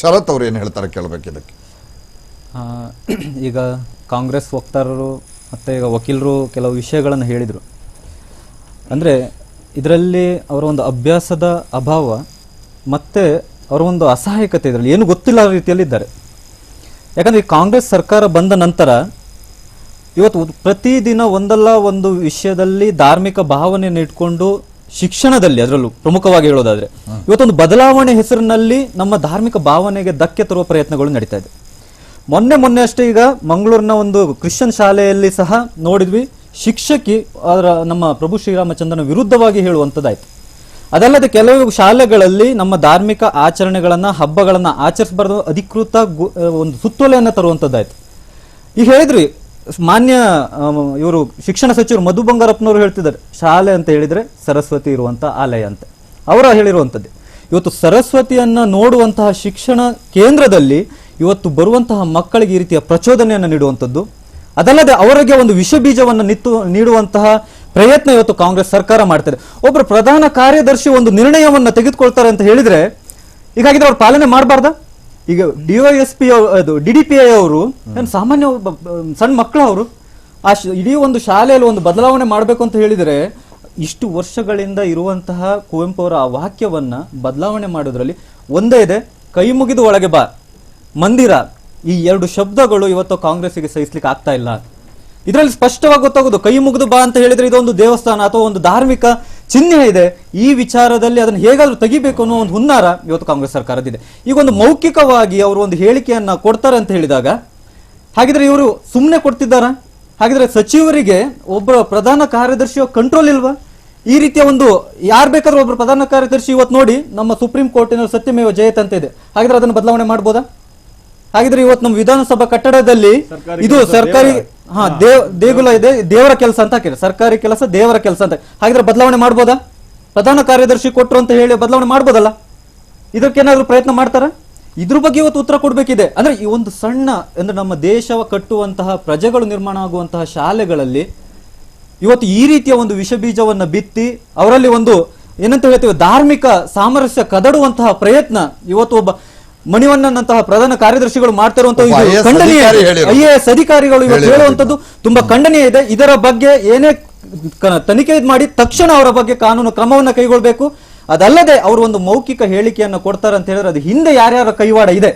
ಶರತ್ ಅವ್ರು ಏನು ಹೇಳ್ತಾರೆ ಕೇಳಬೇಕು ಇದಕ್ಕೆ? ಈಗ ಕಾಂಗ್ರೆಸ್ ವಕ್ತಾರರು ಮತ್ತು ಈಗ ವಕೀಲರು ಕೆಲವು ವಿಷಯಗಳನ್ನು ಹೇಳಿದರು. ಅಂದರೆ ಇದರಲ್ಲಿ ಅವರ ಒಂದು ಅಭ್ಯಾಸದ ಅಭಾವ ಮತ್ತು ಅವರ ಒಂದು ಅಸಹಾಯಕತೆ ಇದರಲ್ಲಿ. ಏನು ಗೊತ್ತಿಲ್ಲ ರೀತಿಯಲ್ಲಿ ಇದ್ದಾರೆ ಯಾಕಂದರೆ ಈ ಕಾಂಗ್ರೆಸ್ ಸರ್ಕಾರ ಬಂದ ನಂತರ ಇವತ್ತು ಪ್ರತಿದಿನ ಒಂದಲ್ಲ ಒಂದು ವಿಷಯದಲ್ಲಿ ಧಾರ್ಮಿಕ ಭಾವನೆಯನ್ನು ಇಟ್ಕೊಂಡು ಶಿಕ್ಷಣದಲ್ಲಿ ಅದರಲ್ಲೂ ಪ್ರಮುಖವಾಗಿ ಹೇಳೋದಾದ್ರೆ ಇವತ್ತೊಂದು ಬದಲಾವಣೆ ಹೆಸರಿನಲ್ಲಿ ನಮ್ಮ ಧಾರ್ಮಿಕ ಭಾವನೆಗೆ ಧಕ್ಕೆ ತರುವ ಪ್ರಯತ್ನಗಳು ನಡೀತಾ ಇದೆ. ಮೊನ್ನೆ ಮೊನ್ನೆ ಅಷ್ಟೇ ಈಗ ಮಂಗಳೂರಿನ ಒಂದು ಕ್ರಿಶ್ಚಿಯನ್ ಶಾಲೆಯಲ್ಲಿ ಸಹ ನೋಡಿದ್ವಿ ಶಿಕ್ಷಕಿ ಅದರ ನಮ್ಮ ಪ್ರಭು ಶ್ರೀರಾಮಚಂದ್ರನ ವಿರುದ್ಧವಾಗಿ ಹೇಳುವಂಥದ್ದಾಯ್ತು. ಅದಲ್ಲದೆ ಕೆಲವು ಶಾಲೆಗಳಲ್ಲಿ ನಮ್ಮ ಧಾರ್ಮಿಕ ಆಚರಣೆಗಳನ್ನು ಹಬ್ಬಗಳನ್ನು ಆಚರಿಸಬಾರ್ದು ಅಧಿಕೃತ ಒಂದು ಸುತ್ತೋಲೆಯನ್ನು ತರುವಂಥದ್ದಾಯ್ತು. ಈಗ ಹೇಳಿದ್ರಿ ಮಾನ್ಯ ಇವರು ಶಿಕ್ಷಣ ಸಚಿವರು ಮಧು ಬಂಗಾರಪ್ಪನವರು ಹೇಳ್ತಿದ್ದಾರೆ, ಶಾಲೆ ಅಂತ ಹೇಳಿದರೆ ಸರಸ್ವತಿ ಇರುವಂಥ ಆಲಯ ಅಂತ. ಅವರ ಹೇಳಿರುವಂಥದ್ದು. ಇವತ್ತು ಸರಸ್ವತಿಯನ್ನ ನೋಡುವಂತಹ ಶಿಕ್ಷಣ ಕೇಂದ್ರದಲ್ಲಿ ಇವತ್ತು ಬರುವಂತಹ ಮಕ್ಕಳಿಗೆ ಈ ರೀತಿಯ ಪ್ರಚೋದನೆಯನ್ನು ನೀಡುವಂಥದ್ದು. ಅದಲ್ಲದೆ ಅವರಿಗೆ ಒಂದು ವಿಷ ಬೀಜವನ್ನು ನಿತ್ತು, ನೀಡುವಂತಹ ಪ್ರಯತ್ನ ಇವತ್ತು ಕಾಂಗ್ರೆಸ್ ಸರ್ಕಾರ ಮಾಡ್ತಾರೆ ಒಬ್ಬರು ಪ್ರಧಾನ ಕಾರ್ಯದರ್ಶಿ ಒಂದು ನಿರ್ಣಯವನ್ನ ತೆಗೆದುಕೊಳ್ತಾರೆ ಅಂತ ಹೇಳಿದ್ರೆ, ಹೀಗಾಗಿದ್ರೆ ಅವ್ರು ಪಾಲನೆ ಮಾಡಬಾರ್ದಾ? ಈಗ ಡಿಒಎಸ್ಪಿ ಅದು ಡಿ ಡಿ ಪಿ ಐ ಅವರು ಸಾಮಾನ್ಯ ಸಣ್ಣ ಮಕ್ಕಳು ಅವರು ಆ ಶ- ಇಡೀ ಒಂದು ಶಾಲೆಯಲ್ಲಿ ಒಂದು ಬದಲಾವಣೆ ಮಾಡಬೇಕು ಅಂತ ಹೇಳಿದರೆ ಇಷ್ಟು ವರ್ಷಗಳಿಂದ ಇರುವಂತಹ ಕುವೆಂಪು ಅವರ ಆ ವಾಕ್ಯವನ್ನ ಬದಲಾವಣೆ ಮಾಡೋದ್ರಲ್ಲಿ ಒಂದೇ ಇದೆ ಕೈ ಮುಗಿದು ಒಳಗೆ ಬಾ. ಮಂದಿರ ಈ ಎರಡು ಶಬ್ದಗಳು ಇವತ್ತು ಕಾಂಗ್ರೆಸ್ಸಿಗೆ ಸಹಿಸ್ಲಿಕ್ಕೆ ಆಗ್ತಾ ಇಲ್ಲ. ಇದರಲ್ಲಿ ಸ್ಪಷ್ಟವಾಗಿ ಗೊತ್ತಾಗೋದು ಕೈ ಮುಗಿದು ಬಾ ಅಂತ ಹೇಳಿದ್ರೆ ಇದೊಂದು ದೇವಸ್ಥಾನ ಅಥವಾ ಒಂದು ಧಾರ್ಮಿಕ ಚಿಹ್ನೆ ಇದೆ. ಈ ವಿಚಾರದಲ್ಲಿ ಅದನ್ನು ಹೇಗಾದ್ರೂ ತೆಗಿಬೇಕು ಅನ್ನೋ ಒಂದು ಹುನ್ನಾರ ಇವತ್ತು ಕಾಂಗ್ರೆಸ್ ಸರ್ಕಾರದಿದೆ ಈಗ ಒಂದು ಮೌಖಿಕವಾಗಿ ಅವರು ಒಂದು ಹೇಳಿಕೆಯನ್ನ ಕೊಡ್ತಾರೆ ಅಂತ ಹೇಳಿದಾಗ ಹಾಗಿದ್ರೆ ಇವರು ಸುಮ್ಮನೆ ಕೊಡ್ತಿದ್ದಾರಾ? ಹಾಗಿದ್ರೆ ಸಚಿವರಿಗೆ ಒಬ್ಬ ಪ್ರಧಾನ ಕಾರ್ಯದರ್ಶಿಯ ಕಂಟ್ರೋಲ್ ಇಲ್ವಾ? ಈ ರೀತಿಯ ಒಂದು ಯಾರು ಬೇಕಾದ್ರೂ ಒಬ್ಬರು ಪ್ರಧಾನ ಕಾರ್ಯದರ್ಶಿ ಇವತ್ತು ನೋಡಿ ನಮ್ಮ ಸುಪ್ರೀಂ ಕೋರ್ಟಿನಲ್ಲಿ ಸತ್ಯಮೇವ ಜಯತ್ ಅಂತ ಇದೆ. ಹಾಗಿದ್ರೆ ಅದನ್ನು ಬದಲಾವಣೆ ಮಾಡ್ಬೋದಾ? ಹಾಗಿದ್ರೆ ಇವತ್ತು ನಮ್ಮ ವಿಧಾನಸಭಾ ಕಟ್ಟಡದಲ್ಲಿ ಇದು ಸರ್ಕಾರಿ ಹಾ, ದೇವ್, ದೇಗುಲ ಇದೆ, ದೇವರ ಕೆಲಸ ಅಂತ ಹಾಕಿದ್ರೆ ಸರ್ಕಾರಿ ಕೆಲಸ, ದೇವರ ಕೆಲಸ ಅಂತ. ಹಾಗಿದ್ರೆ ಬದಲಾವಣೆ ಮಾಡ್ಬೋದಾ? ಪ್ರಧಾನ ಕಾರ್ಯದರ್ಶಿ ಕೊಟ್ರು ಅಂತ ಹೇಳಿ ಬದಲಾವಣೆ ಮಾಡ್ಬೋದಲ್ಲ? ಇದಕ್ಕೇನಾದ್ರೂ ಪ್ರಯತ್ನ ಮಾಡ್ತಾರ? ಇದ್ರ ಬಗ್ಗೆ ಇವತ್ತು ಉತ್ತರ ಕೊಡಬೇಕಿದೆ. ಅಂದ್ರೆ ಈ ಒಂದು ಸಣ್ಣ, ಅಂದ್ರೆ ನಮ್ಮ ದೇಶವ ಕಟ್ಟುವಂತಹ, ಪ್ರಜೆಗಳು ನಿರ್ಮಾಣ ಆಗುವಂತಹ ಶಾಲೆಗಳಲ್ಲಿ ಇವತ್ತು ಈ ರೀತಿಯ ಒಂದು ವಿಷ ಬೀಜವನ್ನ ಬಿತ್ತಿ, ಅವರಲ್ಲಿ ಒಂದು ಏನಂತ ಹೇಳ್ತೀವಿ, ಧಾರ್ಮಿಕ ಸಾಮರಸ್ಯ ಕದಡುವಂತಹ ಪ್ರಯತ್ನ ಇವತ್ತು ಒಬ್ಬ ಮಣಿವಣ್ಣನಂತಹ ಪ್ರಧಾನ ಕಾರ್ಯದರ್ಶಿಗಳು ಮಾಡ್ತಿರುವಂತಹ ಖಂಡನೀಯ ಅಧಿಕಾರಿ ಐ ಎ ಎಸ್ ಅಧಿಕಾರಿಗಳು ಇವತ್ತು ಹೇಳುವಂತದ್ದು ತುಂಬಾ ಖಂಡನೀಯ ಇದೆ. ಇದರ ಬಗ್ಗೆ ಏನೇ ತನಿಖೆ ಮಾಡಿ ತಕ್ಷಣ ಅವರ ಬಗ್ಗೆ ಕಾನೂನು ಕ್ರಮವನ್ನ ಕೈಗೊಳ್ಬೇಕು. ಅದಲ್ಲದೆ ಅವರು ಒಂದು ಮೌಖಿಕ ಹೇಳಿಕೆಯನ್ನ ಕೊಡ್ತಾರೆ ಅಂತ ಹೇಳಿದ್ರೆ ಅದು ಹಿಂದೆ ಯಾರ್ಯಾರ ಕೈವಾಡ ಇದೆ.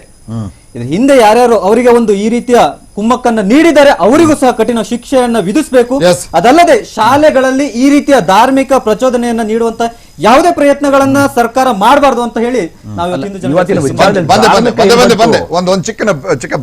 ಇದು ಹಿಂದೆ ಯಾರ್ಯಾರು ಅವರಿಗೆ ಒಂದು ಈ ರೀತಿಯ ಕುಮ್ಮಕ್ಕನ್ನ ನೀಡಿದರೆ ಅವರಿಗೂ ಸಹ ಕಠಿಣ ಶಿಕ್ಷೆಯನ್ನ ವಿಧಿಸಬೇಕು. ಅದಲ್ಲದೆ ಶಾಲೆಗಳಲ್ಲಿ ಈ ರೀತಿಯ ಧಾರ್ಮಿಕ ಪ್ರಚೋದನೆಯನ್ನ ನೀಡುವಂತ ಯಾವುದೇ ಪ್ರಯತ್ನಗಳನ್ನ ಸರ್ಕಾರ ಮಾಡಬಾರ್ದು ಅಂತ ಹೇಳಿ ನಾವು ಇವತ್ತಿನ ಬಂದೆ ಬಂದೆ ಬಂದೆ ಬಂದೆ. ಒಂದು ಚಿಕ್ಕನ ಚಿಕ್ಕ